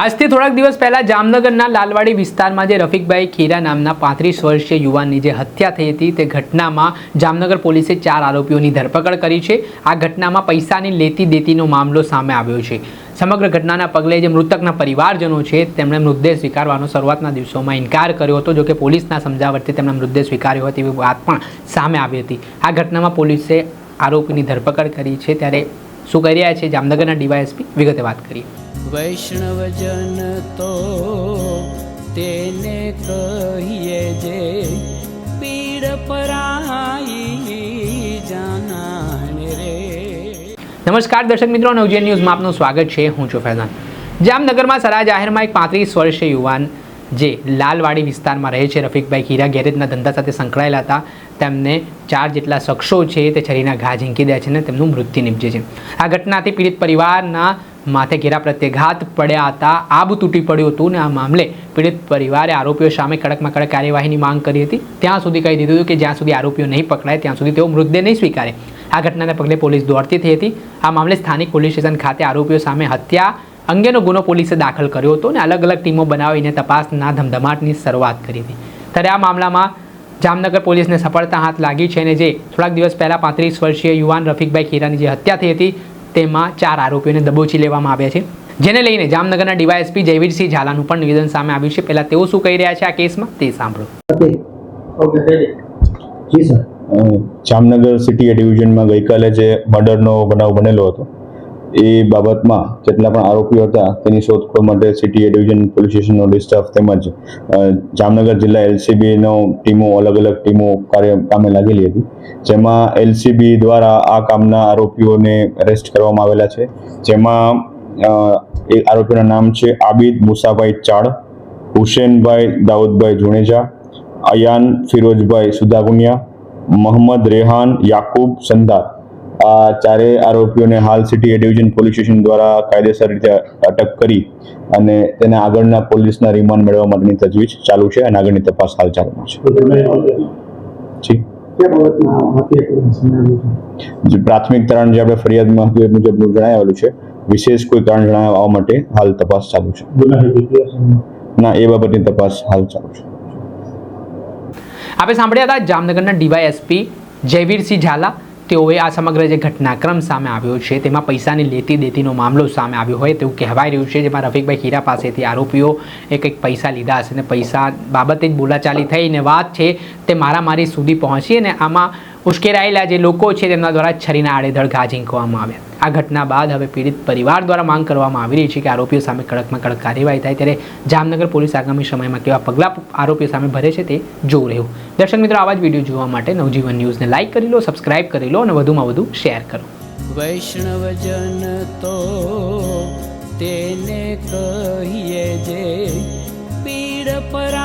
આજથી થોડાક દિવસ પહેલા જામનગરના લાલવાડી વિસ્તારમાં જે રફીકભાઈ ખીરા નામના પાંત્રીસ વર્ષીય યુવાનની જે હત્યા થઈ હતી, તે ઘટનામાં જામનગર પોલીસે ચાર આરોપીઓની ધરપકડ કરી છે. આ ઘટનામાં પૈસાની લેતી દેતીનો મામલો સામે આવ્યો છે. સમગ્ર ઘટનાના પગલે જે મૃતકના પરિવારજનો છે, તેમણે મૃતદેહ સ્વીકારવાનો શરૂઆતના દિવસોમાં ઇનકાર કર્યો હતો, જોકે પોલીસના સમજાવટથી તેમણે મૃતદેહ સ્વીકાર્યો હતો એવી વાત પણ સામે આવી હતી. આ ઘટનામાં પોલીસે આરોપીની ધરપકડ કરી છે, ત્યારે શું કરી રહ્યા છે? જામનગરના ડીવાયએસપી. વિગતે વાત કરીએ. વૈષ્ણવજન તો તેને કહીએ જે પીડ પરાઈ જાનાને રે. નમસ્કાર દર્શક મિત્રો નવજીવન ન્યૂઝમાં આપનું સ્વાગત છે. હું છું ફૈઝાન. જામનગરમાં સરા જાહેરમાં એક પાંત્રીસ વર્ષીય યુવાન જે લાલવાડી વિસ્તારમાં રહે છે રફીકભાઈ હીરા ગેરેજના ધંધા સાથે સંકળાયેલા હતા. તેમને ચાર જેટલા શખ્સો છે તે છરીના ઘા ઝીંકી દે છે અને તેમનું મૃત્યુ નિપજે છે. આ ઘટનાથી પીડિત પરિવારના માથે ઘેરા પ્રત્યાઘાત પડ્યા હતા. આબ તૂટી પડ્યું હતું ને આ મામલે પીડિત પરિવારે આરોપીઓ સામે કડકમાં કડક કાર્યવાહીની માંગ કરી હતી. ત્યાં સુધી કહી દીધું હતું કે જ્યાં સુધી આરોપીઓ નહીં પકડાય, ત્યાં સુધી તેઓ મૃતદેહ નહીં સ્વીકારે. આ ઘટનાને પગલે પોલીસ દોડતી થઈ હતી. આ મામલે સ્થાનિક પોલીસ સ્ટેશન ખાતે આરોપીઓ સામે હત્યા અંગેનો ગુનો પોલીસે દાખલ કર્યો હતો અને અલગ અલગ ટીમો બનાવીને તપાસના ધમધમાટની શરૂઆત કરી હતી. ત્યારે આ મામલામાં જામનગર પોલીસને સફળતા હાથ લાગી છે અને જે થોડાક દિવસ પહેલાં પાંત્રીસ વર્ષીય યુવાન રફીકભાઈ ખીરાની જે હત્યા થઈ હતી તેમાં ચાર આરોપીઓને દબોચી લેવામાં આવ્યા છે. જેને લઈને જામનગરના ડીવાયએસપી જયવીરસિંહ ઝાલાનું પણ નિવેદન સામે આવ્યું છે. પહેલાં તેઓ શું કહી રહ્યા છે આ કેસમાં? તે સાંભળો. ઓકે રેડી જી સર જામનગર સિટી ડિવિઝનમાં ગઈકાલે જે મર્ડરનો બનાવ બનેલો હતો એ બાબતમાં જેટલા પણ આરોપીઓ હતા, તેની શોધખોળ માટે સિટી ડિવિઝન, પોલીસ સ્ટેશનનો ડિસ્ટાફ તેમજ જામનગર જિલ્લા એલસીબીનો ટીમો અલગ અલગ ટીમો કાર્ય કામે લાગેલી હતી. જેમાં એલસીબી દ્વારા આ કામના આરોપીઓને અરેસ્ટ કરવામાં આવેલા છે. જેમાં એ આરોપીના નામ છે આબિદ મુસાભાઈ ચાળ હુસેનભાઈ દાઉદભાઈ જુણેજા અયાન ફિરોજભાઈ સુદાગુનિયા મોહમ્મદ રેહાન યાકુબ સંદાર. આ ચારેય આરોપીઓને હાલ city A division police station દ્વારા કાયદેસર રીતે અટક કરી અને તેને આગળના પોલીસના રિમાન્ડ મેળવવા માટેની તજવીજ ચાલુ છે અને આગળની તપાસ હાલ ચાલુમાં છે? જી પ્રાથમિક તારણ જે આપણે ફરિયાદમાં હતું એ મુજબનું જણાવેલું છે વિશેષ કોઈ કારણ જણાવવા માટે હાલ તપાસ ચાલુ છે. ના એ બાબતની તપાસ હાલ ચાલુ છે. આપણે સાંભળ્યા હતા જામનગરના ડીવાયએસપી જયવીરસિંહ ઝાલા તેઓએ આ સમગ્ર જે ઘટનાક્રમ સામે આવ્યો છે, તેમાં પૈસાની લેતી દેતીનો મામલો સામે આવ્યો હોય તેવું કહેવાય રહ્યું છે, જેમાં રફીકભાઈ હીરા પાસેથી આરોપીઓ એ કંઈક પૈસા લીધા હશે. અને પૈસા બાબતે જ બોલાચાલી થઈ ને વાત છે, તે મારામારી સુધી પહોંચી અને આમાં ઉશ્કેરાયેલા જે લોકો છે, તેમના દ્વારા છરીના આડેધડ ઘા ઝીંકવામાં આવ્યા. આ ઘટના બાદ હવે પીડિત પરિવાર દ્વારા માંગ કરવામાં આવી રહી છે કે આરોપીઓ સામે કડકમાં કડક કાર્યવાહી થાય ત્યારે જામનગર પોલીસ આગામી સમયમાં કેવા પગલાં આરોપીઓ સામે ભરે છે તે જોવું રહ્યું. દર્શક મિત્રો, આવા જ વીડિયો જોવા માટે નવજીવન ન્યૂઝને લાઇક કરી લો, સબસ્ક્રાઇબ કરી લો અને વધુમાં વધુ શેર કરો. વૈષ્ણવજન તો તેને કહીએ જે પીડ પરાઈ